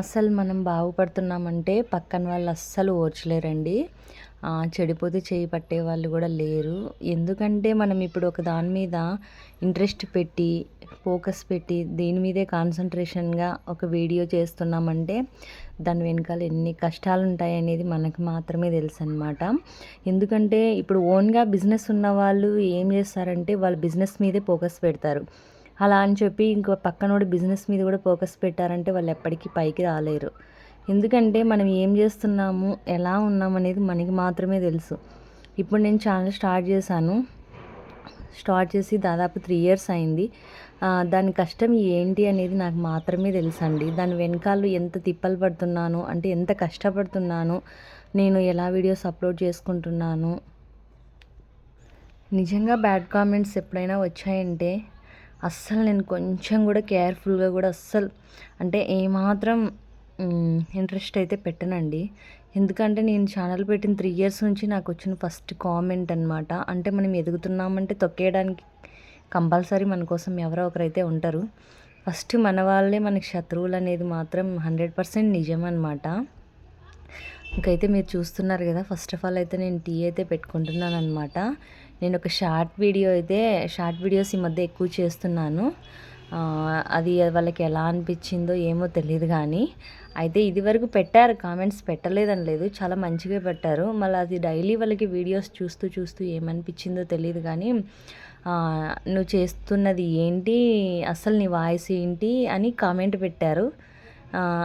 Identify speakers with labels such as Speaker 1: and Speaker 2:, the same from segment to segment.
Speaker 1: అస్సలు మనం బాగుపడుతున్నామంటే పక్కన వాళ్ళు అస్సలు ఓర్చలేరండి. చెడిపోతే చేయి పట్టే వాళ్ళు కూడా లేరు. ఎందుకంటే మనం ఇప్పుడు ఒక దాని మీద ఇంట్రెస్ట్ పెట్టి ఫోకస్ పెట్టి దీని మీదే కాన్సన్ట్రేషన్గా ఒక వీడియో చేస్తున్నామంటే దాని వెనకాల ఎన్ని కష్టాలు ఉంటాయి అనేది మనకు మాత్రమే తెలుసు అనమాట ఎందుకంటే ఇప్పుడు ఓన్గా బిజినెస్ ఉన్న వాళ్ళు ఏం చేస్తారంటే వాళ్ళు బిజినెస్ మీదే ఫోకస్ పెడతారు. అలా అని చెప్పి ఇంకో పక్కనోడు బిజినెస్ మీద కూడా ఫోకస్ పెట్టారంటే వాళ్ళు ఎప్పటికీ పైకి రాలేరు. ఎందుకంటే మనం ఏం చేస్తున్నాము ఎలా ఉన్నాం అనేది మనకి మాత్రమే తెలుసు. ఇప్పుడు నేను ఛానల్ స్టార్ట్ చేశాను. స్టార్ట్ చేసి దాదాపు త్రీ ఇయర్స్ అయింది. దాని కష్టం ఏంటి అనేది నాకు మాత్రమే తెలుసండి. దాని వెనకాల ఎంత తిప్పలు పడుతున్నాను అంటే ఎంత కష్టపడుతున్నాను నేను ఎలా వీడియోస్ అప్లోడ్ చేసుకుంటున్నాను. నిజంగా బ్యాడ్ కామెంట్స్ ఎప్పుడైనా వచ్చాయంటే అస్సలు నేను కొంచెం కూడా కేర్ఫుల్గా కూడా అస్సలు అంటే ఏమాత్రం ఇంట్రెస్ట్ అయితే పెట్టనండి. ఎందుకంటే నేను ఛానల్ పెట్టిన త్రీ ఇయర్స్ నుంచి నాకు వచ్చిన ఫస్ట్ కామెంట్ అనమాట అంటే మనం ఎదుగుతున్నామంటే తొక్కేయడానికి కంపల్సరీ మన కోసం ఎవరో ఒకరైతే ఉంటారు. ఫస్ట్ మన వాళ్ళే మనకి శత్రువులు అనేది మాత్రం హండ్రెడ్ పర్సెంట్ నిజం అనమాట ఇంకైతే మీరు చూస్తున్నారు కదా ఫస్ట్ ఆఫ్ ఆల్ అయితే నేను టీ అయితే పెట్టుకుంటున్నాను అనమాట నేను ఒక షార్ట్ వీడియో అయితే షార్ట్ వీడియోస్ ఈ మధ్య ఎక్కువ చేస్తున్నాను. అది వాళ్ళకి ఎలా అనిపించిందో ఏమో తెలియదు కానీ అయితే ఇది వరకు పెట్టారు. కామెంట్స్ పెట్టలేదని లేదు. చాలా మంచిగా పెట్టారు. మళ్ళీ అది డైలీ వాళ్ళకి వీడియోస్ చూస్తూ చూస్తూ ఏమనిపించిందో తెలియదు కానీ నువ్వు చేస్తున్నది ఏంటి? అసలు నీ వాయిస్ ఏంటి? అని కామెంట్ పెట్టారు.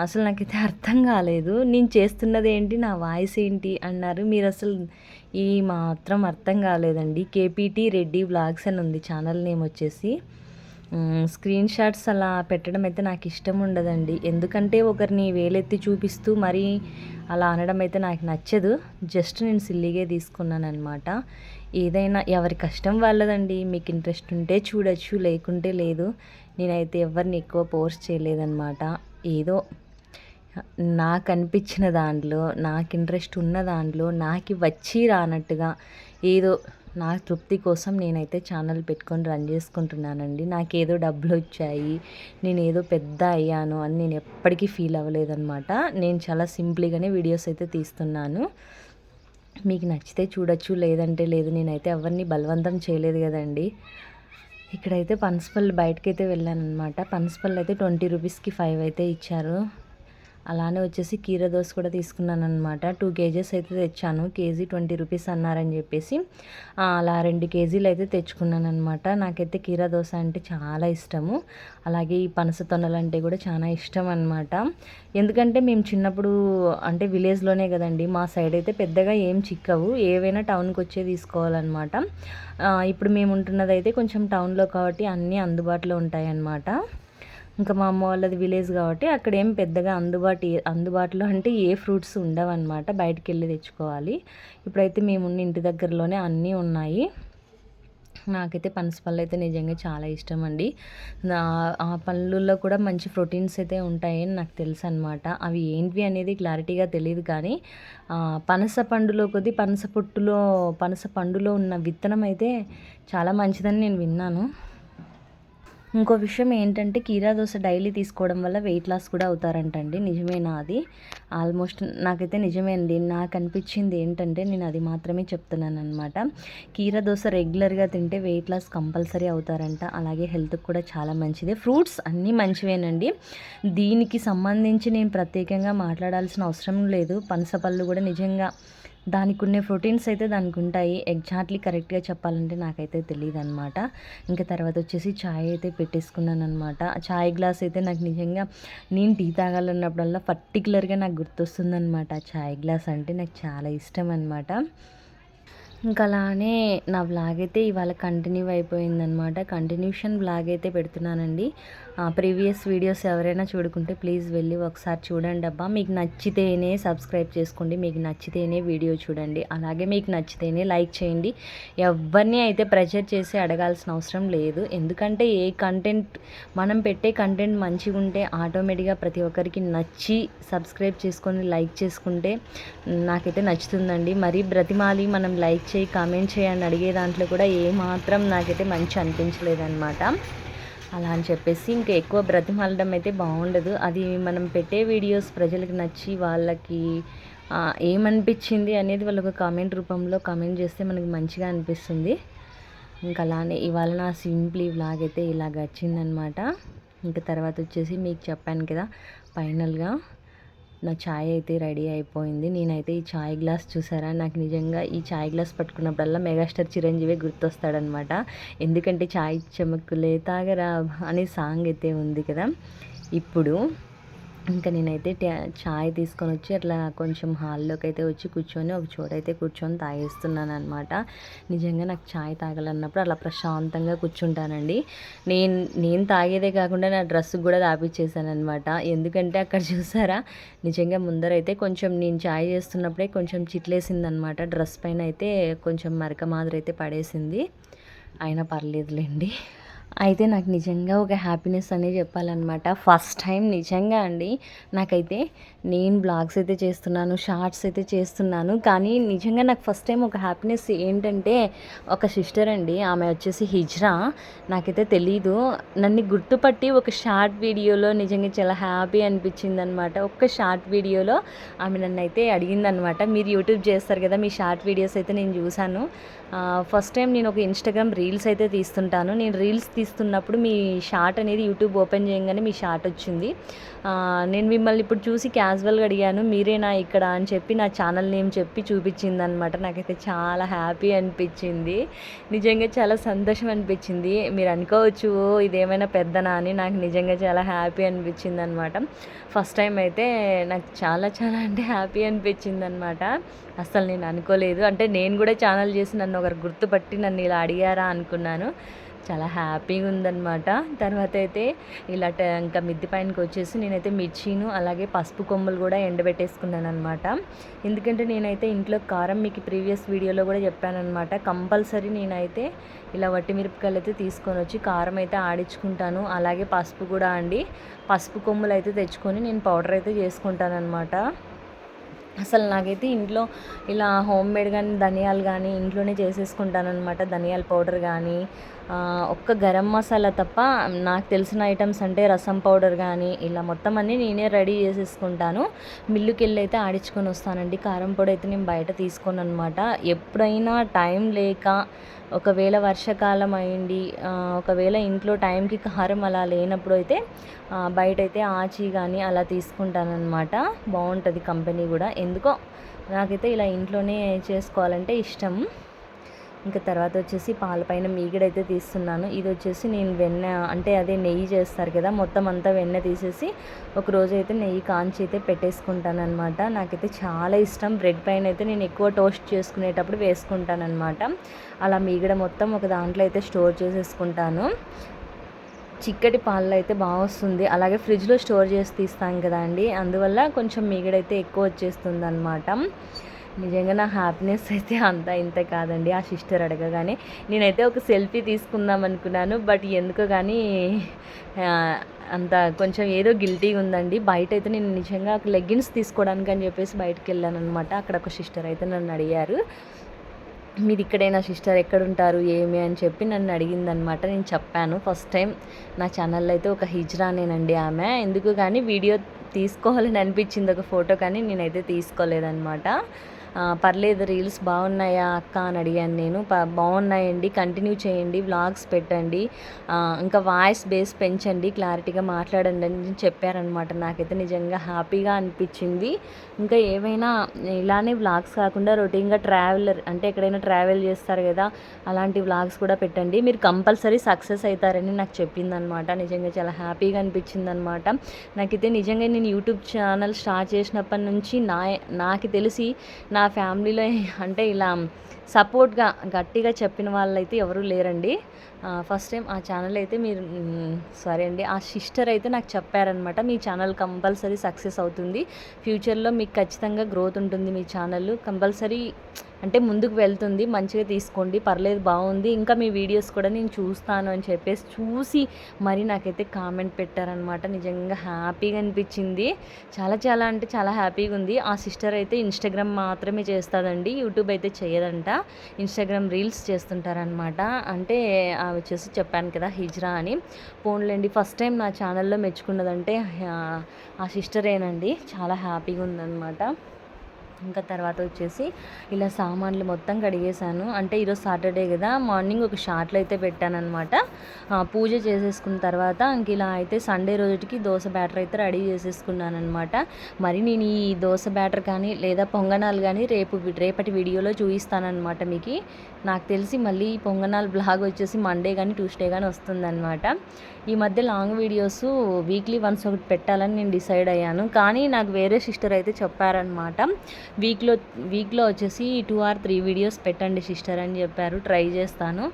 Speaker 1: అసలు నాకైతే అర్థం కాలేదు. నేను చేస్తున్నది ఏంటి నా వాయిస్ ఏంటి అన్నారు. మీరు అసలు ఈ మాత్రం అర్థం కాలేదండి. కేపీటీ రెడ్డి బ్లాగ్స్ అని ఉంది ఛానల్ నేమ్ వచ్చేసి. స్క్రీన్ షాట్స్ అలా పెట్టడం అయితే నాకు ఇష్టం ఉండదండి. ఎందుకంటే ఒకరిని వేలెత్తి చూపిస్తూ మరీ అలా అనడం అయితే నాకు నచ్చదు. జస్ట్ నేను సిల్లీగే తీసుకున్నాను అనమాట ఏదైనా ఎవరి కష్టం వాళ్ళదండి. మీకు ఇంట్రెస్ట్ ఉంటే చూడొచ్చు లేకుంటే లేదు. నేనైతే ఎవరిని ఎక్కువ పోస్ట్ చేయలేదన్నమాట. ఏదో నాకు అనిపించిన దాంట్లో నాకు ఇంట్రెస్ట్ ఉన్న దాంట్లో నాకు వచ్చి రానట్టుగా ఏదో నా తృప్తి కోసం నేనైతే ఛానల్ పెట్టుకొని రన్ చేసుకుంటున్నానండి. నాకు ఏదో డబ్బులు వచ్చాయి నేను ఏదో పెద్ద అయ్యాను అని నేను ఎప్పటికీ ఫీల్ అవ్వలేదన్నమాట. నేను చాలా సింపుల్గానే వీడియోస్ అయితే తీస్తున్నాను. మీకు నచ్చితే చూడొచ్చు లేదంటే లేదు నేనైతే ఎవరిని బలవంతం చేయలేదు కదండి. ఇక్కడైతే పనసపల్లి బయటకైతే వెళ్ళాను అనమాట పనసపల్లి అయితే ట్వంటీ రూపీస్కి ఫైవ్ అయితే ఇచ్చారు. అలానే వచ్చేసి కీర దోశ కూడా తీసుకున్నాను అనమాట టూ కేజెస్ అయితే తెచ్చాను. కేజీ ట్వంటీ రూపీస్ అన్నారని చెప్పేసి. అలా రెండు కేజీలు అయితే తెచ్చుకున్నాను అనమాట నాకైతే కీర దోశ అంటే చాలా ఇష్టము. అలాగే ఈ పనస తొనలు అంటే కూడా చాలా ఇష్టం అనమాట ఎందుకంటే మేము చిన్నప్పుడు అంటే విలేజ్లోనే కదండి మా సైడ్ అయితే పెద్దగా ఏం చిక్కవు. ఏవైనా టౌన్కి వచ్చే తీసుకోవాలన్నమాట. ఇప్పుడు మేము ఉంటున్నదైతే కొంచెం టౌన్లో కాబట్టి అన్నీ అందుబాటులో ఉంటాయన్నమాట. ఇంకా మా అమ్మ వాళ్ళది విలేజ్ కాబట్టి అక్కడ ఏం పెద్దగా అందుబాటు అందుబాటులో అంటే ఏ ఫ్రూట్స్ ఉండవన్నమాట. బయటికి వెళ్ళి తెచ్చుకోవాలి. ఇప్పుడైతే మేము ఇంటి దగ్గరలోనే అన్నీ ఉన్నాయి. నాకైతే పనస పళ్ళు అయితే నిజంగా చాలా ఇష్టం అండి ఆ పళ్ళుల్లో కూడా మంచి ప్రోటీన్స్ అయితే ఉంటాయని నాకు తెలుసు అనమాట అవి ఏంటివి అనేది క్లారిటీగా తెలియదు కానీ పనస పండులో కొద్ది పనస పొట్టులో పనస పండులో ఉన్న విత్తనం అయితే చాలా మంచిదని నేను విన్నాను. ఇంకో విషయం ఏంటంటే కీరా దోశ డైలీ తీసుకోవడం వల్ల వెయిట్ లాస్ కూడా అవుతారంటండి. నిజమేనా అది? ఆల్మోస్ట్ నాకైతే నిజమే అండి నాకు అనిపించింది ఏంటంటే నేను అది మాత్రమే చెప్తున్నాను అనమాట కీరా దోశ రెగ్యులర్గా తింటే వెయిట్ లాస్ కంపల్సరీ అవుతారంట. అలాగే హెల్త్కి కూడా చాలా మంచిది. ఫ్రూట్స్ అన్నీ మంచివేనండి. దీనికి సంబంధించి నేను ప్రత్యేకంగా మాట్లాడాల్సిన అవసరం లేదు. పనసపళ్ళు కూడా నిజంగా దానికి ఉండే ప్రోటీన్స్ అయితే దానికి ఉంటాయి ఎగ్జాక్ట్లీ కరెక్ట్గా చెప్పాలంటే నాకైతే తెలియదు అనమాట ఇంకా తర్వాత వచ్చేసి ఛాయ్ అయితే పెట్టేసుకున్నాను అనమాట ఛాయ్ గ్లాస్ అయితే నాకు నిజంగా నేను టీ తాగాలన్నప్పుడల్లా పర్టికులర్గా నాకు గుర్తొస్తుందనమాట ఛాయ్ గ్లాస్ అంటే నాకు చాలా ఇష్టం అనమాట ఇంకా అలానే నా బ్లాగ్ అయితే ఇవాళ కంటిన్యూ అయిపోయిందనమాట కంటిన్యూషన్ బ్లాగ్ అయితే పెడుతున్నానండి. ప్రీవియస్ వీడియోస్ ఎవరైనా చూడుకుంటే ప్లీజ్ వెళ్ళి ఒకసారి చూడండి అబ్బా. మీకు నచ్చితేనే సబ్స్క్రైబ్ చేసుకోండి మీకు నచ్చితేనే వీడియో చూడండి. అలాగే మీకు నచ్చితేనే లైక్ చేయండి. ఎవరిని అయితే ప్రెషర్ చేసి అడగాల్సిన అవసరం లేదు. ఎందుకంటే ఏ కంటెంట్ మనం పెట్టే కంటెంట్ మంచిగా ఉంటే ఆటోమేటిక్గా ప్రతి ఒక్కరికి నచ్చి సబ్స్క్రైబ్ చేసుకొని లైక్ చేసుకుంటే నాకైతే నచ్చుతుందండి. మరీ బ్రతిమాలి మనం లైక్ చేయి కామెంట్ చేయని అడిగే దాంట్లో కూడా ఏమాత్రం నాకైతే మంచి అనిపించలేదన్నమాట. అలా అని చెప్పేసి ఇంకా ఎక్కువ బ్రతిమాలడం అయితే బాగుండదు. అది మనం పెట్టే వీడియోస్ ప్రజలకు నచ్చి వాళ్ళకి ఏమనిపించింది అనేది వాళ్ళు ఒక కామెంట్ రూపంలో కామెంట్ చేస్తే మనకి మంచిగా అనిపిస్తుంది. ఇంకా అలానే ఇవాళ నా సింప్లీ వ్లాగ్ అయితే ఇలా గడిచిందనమాట ఇంకా తర్వాత వచ్చేసి మీకు చెప్పాను కదా ఫైనల్గా నా ఛాయ్ అయితే రెడీ అయిపోయింది. నేనైతే ఈ ఛాయ్ గ్లాస్ చూసారా? నాకు నిజంగా ఈ ఛాయ్ గ్లాస్ పట్టుకున్నప్పుడల్లా మెగాస్టార్ చిరంజీవి గుర్తొస్తాడనమాట ఎందుకంటే ఛాయ్ చెమక్కులే తాగరా? అనే సాంగ్ అయితే ఉంది కదా. ఇప్పుడు ఇంకా నేనైతే ట్యా- చాయ్ తీసుకొని వచ్చి అట్లా కొంచెం హాల్లోకి అయితే వచ్చి కూర్చొని ఒక చోట అయితే కూర్చొని తాగేస్తున్నాను అనమాట నిజంగా నాకు చాయ్ తాగాలన్నప్పుడు అలా ప్రశాంతంగా కూర్చుంటానండి. నేను నేను తాగేదే కాకుండా నా డ్రెస్ కూడా తాపించేసాను అనమాట ఎందుకంటే అక్కడ చూసారా నిజంగా ముందరైతే కొంచెం నేను చాయ్ చేస్తున్నప్పుడే కొంచెం చిట్లేసిందనమాట డ్రెస్ పైన అయితే కొంచెం మరక మాదిరి అయితే పడేసింది. అయినా పర్లేదులేండి. అయితే నాకు నిజంగా ఒక హ్యాపీనెస్ అనే చెప్పాలన్నమాట. ఫస్ట్ టైం నిజంగా అండి. నాకైతే నేను బ్లాగ్స్ అయితే చేస్తున్నాను షార్ట్స్ అయితే చేస్తున్నాను. కానీ నిజంగా నాకు ఫస్ట్ టైం ఒక హ్యాపీనెస్ ఏంటంటే ఒక సిస్టర్ అండి ఆమె వచ్చేసి హిజ్రా. నాకైతే తెలీదు. నన్ను గుర్తుపట్టి ఒక షార్ట్ వీడియోలో నిజంగా చాలా హ్యాపీ అనిపించింది అనమాట ఒక్క షార్ట్ వీడియోలో ఆమె నన్ను అయితే అడిగిందనమాట మీరు యూట్యూబ్ చేస్తారు కదా మీ షార్ట్ వీడియోస్ అయితే నేను చూశాను. ఫస్ట్ టైం నేను ఒక ఇన్స్టాగ్రామ్ రీల్స్ అయితే తీస్తుంటాను. నేను రీల్స్ తీస్తున్నప్పుడు మీ షార్ట్ అనేది యూట్యూబ్ ఓపెన్ చేయగానే మీ షార్ట్ వచ్చింది. నేను మిమ్మల్ని ఇప్పుడు చూసి క్యాజువల్గా అడిగాను మీరేనా ఇక్కడ? అని చెప్పి నా ఛానల్ నేమ్ చెప్పి చూపించింది అనమాట నాకైతే చాలా హ్యాపీ అనిపించింది. నిజంగా చాలా సంతోషం అనిపించింది. మీరు అనుకోవచ్చు "ఓ, ఇదేమైనా పెద్దనా? అని నాకు నిజంగా చాలా హ్యాపీ అనిపించింది అనమాట ఫస్ట్ టైం అయితే నాకు చాలా చాలా అంటే హ్యాపీ అనిపించింది అనమాట అసలు నేను అనుకోలేదు. అంటే నేను కూడా ఛానల్ చేసి నన్ను ఒకరు గుర్తుపట్టి నన్ను ఇలా అడిగారా అనుకున్నాను. చాలా హ్యాపీగా ఉందన్నమాట. తర్వాత అయితే ఇలా ట- ఇంకా మిద్ది పైనకి వచ్చేసి నేనైతే మిర్చీను అలాగే పసుపు కొమ్ములు కూడా ఎండబెట్టేసుకున్నాను అనమాట ఎందుకంటే నేనైతే ఇంట్లో కారం మీకు ప్రీవియస్ వీడియోలో కూడా చెప్పానమాట కంపల్సరీ నేనైతే ఇలా వట్టి మిరపకాయలు అయితే తీసుకొని వచ్చి కారం అయితే ఆడించుకుంటాను. అలాగే పసుపు కూడా అండి. పసుపు కొమ్ములు అయితే తెచ్చుకొని నేను పౌడర్ అయితే చేసుకుంటాను అనమాట అసలు నాకైతే ఇంట్లో ఇలా హోమ్ మేడ్ కానీ ధనియాలు కానీ ఇంట్లోనే చేసేసుకుంటాను అనమాట ధనియాల పౌడర్ కానీ ఒక్క గరం మసాలా తప్ప నాకు తెలిసిన ఐటమ్స్ అంటే రసం పౌడర్ కానీ ఇలా మొత్తం అన్నీ నేనే రెడీ చేసేసుకుంటాను. మిల్లుకి వెళ్ళి అయితే ఆడించుకొని వస్తానండి. కారం పొడి అయితే నేను బయట తీసుకోను అనమాట ఎప్పుడైనా టైం లేక ఒకవేళ వర్షాకాలం అయింది ఒకవేళ ఇంట్లో టైంకి కారం అలా లేనప్పుడు అయితే బయట అయితే ఆచి కానీ అలా తీసుకుంటానన్నమాట. బాగుంటుంది కంపెనీ కూడా. ఎందుకో నాకైతే ఇలా ఇంట్లోనే చేసుకోవాలంటే ఇష్టం. ఇంకా తర్వాత వచ్చేసి పాలపైన మీగడైతే తీస్తున్నాను. ఇది వచ్చేసి నేను వెన్న అంటే అదే నెయ్యి చేస్తారు కదా మొత్తం అంతా వెన్న తీసేసి ఒక రోజు అయితే నెయ్యి కాంచి అయితే పెట్టేసుకుంటాను అనమాట నాకైతే చాలా ఇష్టం. బ్రెడ్ పైన అయితే నేను ఎక్కువ టోస్ట్ చేసుకునేటప్పుడు వేసుకుంటాను అనమాట అలా మీగడ మొత్తం ఒక దాంట్లో అయితే స్టోర్ చేసేసుకుంటాను. చిక్కటి పాలలో అయితే బాగా వస్తుంది అలాగే ఫ్రిడ్జ్లో స్టోర్ చేసి తీస్తాం కదా అండి. అందువల్ల కొంచెం మిగడైతే ఎక్కువ వచ్చేస్తుంది అనమాట నిజంగా నా హ్యాపీనెస్ అయితే అంత ఇంత కాదండి. ఆ సిస్టర్ అడగగానే నేనైతే ఒక సెల్ఫీ తీసుకుందాం అనుకున్నాను. బట్ ఎందుకో కానీ అంత కొంచెం ఏదో గిల్టీగా ఉందండి. బయట అయితే నేను నిజంగా లెగ్గిన్స్ తీసుకోవడానికి అని చెప్పేసి బయటకు వెళ్ళాను అనమాట అక్కడ ఒక సిస్టర్ అయితే నన్ను అడిగారు. మీది ఇక్కడైనా సిస్టర్ ఎక్కడుంటారు ఏమి అని చెప్పి నన్ను అడిగిందనమాట నేను చెప్పాను. ఫస్ట్ టైం నా ఛానల్లో అయితే ఒక హిజ్రానేనండి ఆమె. ఎందుకు కానీ వీడియో తీసుకోవాలని అనిపించింది ఒక ఫోటో కానీ నేనైతే తీసుకోలేదనమాట పర్లేదు రీల్స్ బాగున్నాయా అక్క అని అడిగాను నేను. బాగున్నాయండి కంటిన్యూ చేయండి వ్లాగ్స్ పెట్టండి ఇంకా వాయిస్ బేస్ పెంచండి క్లారిటీగా మాట్లాడండి అని చెప్పారనమాట నాకైతే నిజంగా హ్యాపీగా అనిపించింది. ఇంకా ఏమైనా ఇలానే వ్లాగ్స్ కాకుండా రొటీన్గా ట్రావెలర్ అంటే ఎక్కడైనా ట్రావెల్ చేస్తారు కదా అలాంటి వ్లాగ్స్ కూడా పెట్టండి. మీరు కంపల్సరీ సక్సెస్ అవుతారని నాకు చెప్పిందనమాట నిజంగా చాలా హ్యాపీగా అనిపించింది అనమాట నాకైతే నిజంగా నేను యూట్యూబ్ ఛానల్ స్టార్ట్ చేసినప్పటి నుంచి నా నాకు తెలిసి నా ఫ్యామిలీలో అంటే ఇలా సపోర్ట్గా గట్టిగా చెప్పిన వాళ్ళైతే ఎవరూ లేరండి. ఫస్ట్ టైం ఆ ఛానల్ అయితే మీరు సారీ అండి. ఆ సిస్టర్ అయితే నాకు చెప్పారనమాట మీ ఛానల్ కంపల్సరీ సక్సెస్ అవుతుంది. ఫ్యూచర్లో మీకు ఖచ్చితంగా గ్రోత్ ఉంటుంది మీ ఛానల్. కంపల్సరీ అంటే ముందుకు వెళ్తుంది. మంచిగా తీసుకోండి. పర్లేదు బాగుంది. ఇంకా మీ వీడియోస్ కూడా నేను చూస్తాను అని చెప్పేసి చూసి మరి నాకైతే కామెంట్ పెట్టారనమాట నిజంగా హ్యాపీగా అనిపించింది. చాలా చాలా అంటే చాలా హ్యాపీగా ఉంది. ఆ సిస్టర్ అయితే ఇన్స్టాగ్రామ్ మాత్రమే చేస్తుందండి. యూట్యూబ్ అయితే చేయదంట. ఇన్స్టాగ్రామ్ రీల్స్ చేస్తుంటారనమాట అంటే ఆమె వచ్చేసి చెప్పాను కదా హిజ్రా అని. పోన్లేండి ఫస్ట్ టైం నా ఛానల్లో మెచ్చుకున్నదంటే ఆ, ఆ సిస్టరేనండి చాలా హ్యాపీగా ఉందన్నమాట. ఇంకా తర్వాత వచ్చేసి ఇలా సామాన్లు మొత్తం కడిగేశాను. అంటే ఈరోజు సాటర్డే కదా మార్నింగ్ ఒక షార్ట్లు అయితే పెట్టానమాట పూజ చేసేసుకున్న తర్వాత ఇంక ఇలా అయితే సండే రోజుకి దోశ బ్యాటర్ అయితే రెడీ చేసేసుకున్నాను అనమాట మరి నేను ఈ దోశ బ్యాటర్ కానీ లేదా పొంగనాలు కానీ రేపు రేపటి వీడియోలో చూపిస్తానమాట మీకు. నాకు తెలిసి మళ్ళీ పొంగనాలు బ్లాగ్ వచ్చేసి మండే కానీ ట్యూస్డే కానీ వస్తుందన్నమాట. ఈ మధ్య లాంగ్ వీడియోస్ వీక్లీ వన్స్ ఒకటి పెట్టాలని నేను డిసైడ్ అయ్యాను. కానీ నాకు వేరే సిస్టర్ అయితే చెప్పారనమాట వీక్లో వీక్లో వచ్చేసి టూ ఆర్ త్రీ వీడియోస్ పెట్టండి సిస్టర్ అని చెప్పారు. ట్రై చేస్తాను.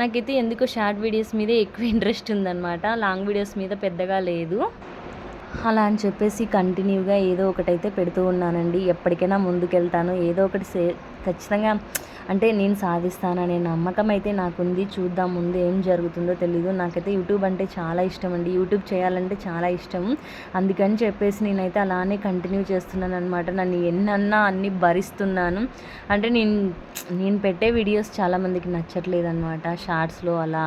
Speaker 1: నాకైతే ఎందుకో షార్ట్ వీడియోస్ మీదే ఎక్కువ ఇంట్రెస్ట్ ఉందన్నమాట. లాంగ్ వీడియోస్ మీద పెద్దగా లేదు. అలా అని చెప్పేసి కంటిన్యూగా ఏదో ఒకటైతే పెడుతూ ఉన్నానండి. ఎప్పటికైనా ముందుకెళ్తాను. ఏదో ఒకటి సే ఖచ్చితంగా అంటే నేను సాధిస్తాననే నమ్మకం అయితే నాకుంది. చూద్దాం ముందు ఏం జరుగుతుందో తెలీదు. నాకైతే యూట్యూబ్ అంటే చాలా ఇష్టం అండి. యూట్యూబ్ చేయాలంటే చాలా ఇష్టం. అందుకని చెప్పేసి నేనైతే అలానే కంటిన్యూ చేస్తున్నాను అనమాట నన్ను ఎన్నన్నా అన్ని భరిస్తున్నాను. అంటే నేను నేను పెట్టే వీడియోస్ చాలామందికి నచ్చట్లేదు అనమాట షార్ట్స్లో అలా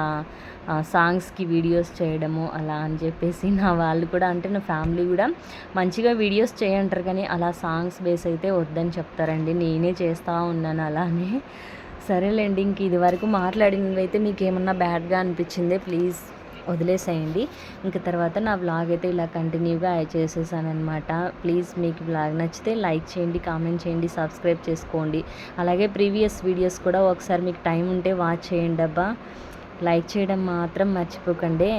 Speaker 1: సాంగ్స్కి వీడియోస్ చేయడము అలా అని చెప్పేసి నా వాళ్ళు కూడా అంటే నా ఫ్యామిలీ కూడా మంచిగా వీడియోస్ చేయంటారు కానీ అలా సాంగ్స్ బేస్ అయితే వద్దని చెప్తారండి. నేనే చేస్తూ ఉన్నాను అలానే. సరేలేండి ఇంక ఇది వరకు మాట్లాడినవి అయితే మీకు ఏమన్నా బ్యాడ్గా అనిపించిందే ప్లీజ్ వదిలేసేయండి. ఇంక తర్వాత నా వ్లాగ్ అయితే ఇలా కంటిన్యూగా యాడ్ చేసేసానమాట ప్లీజ్ మీకు వ్లాగ్ నచ్చితే లైక్ చేయండి కామెంట్ చేయండి సబ్స్క్రైబ్ చేసుకోండి. అలాగే ప్రీవియస్ వీడియోస్ కూడా ఒకసారి మీకు టైం ఉంటే వాచ్ చేయండి అబ్బా. లైక్ చేయడం మాత్రం మర్చిపోకండి.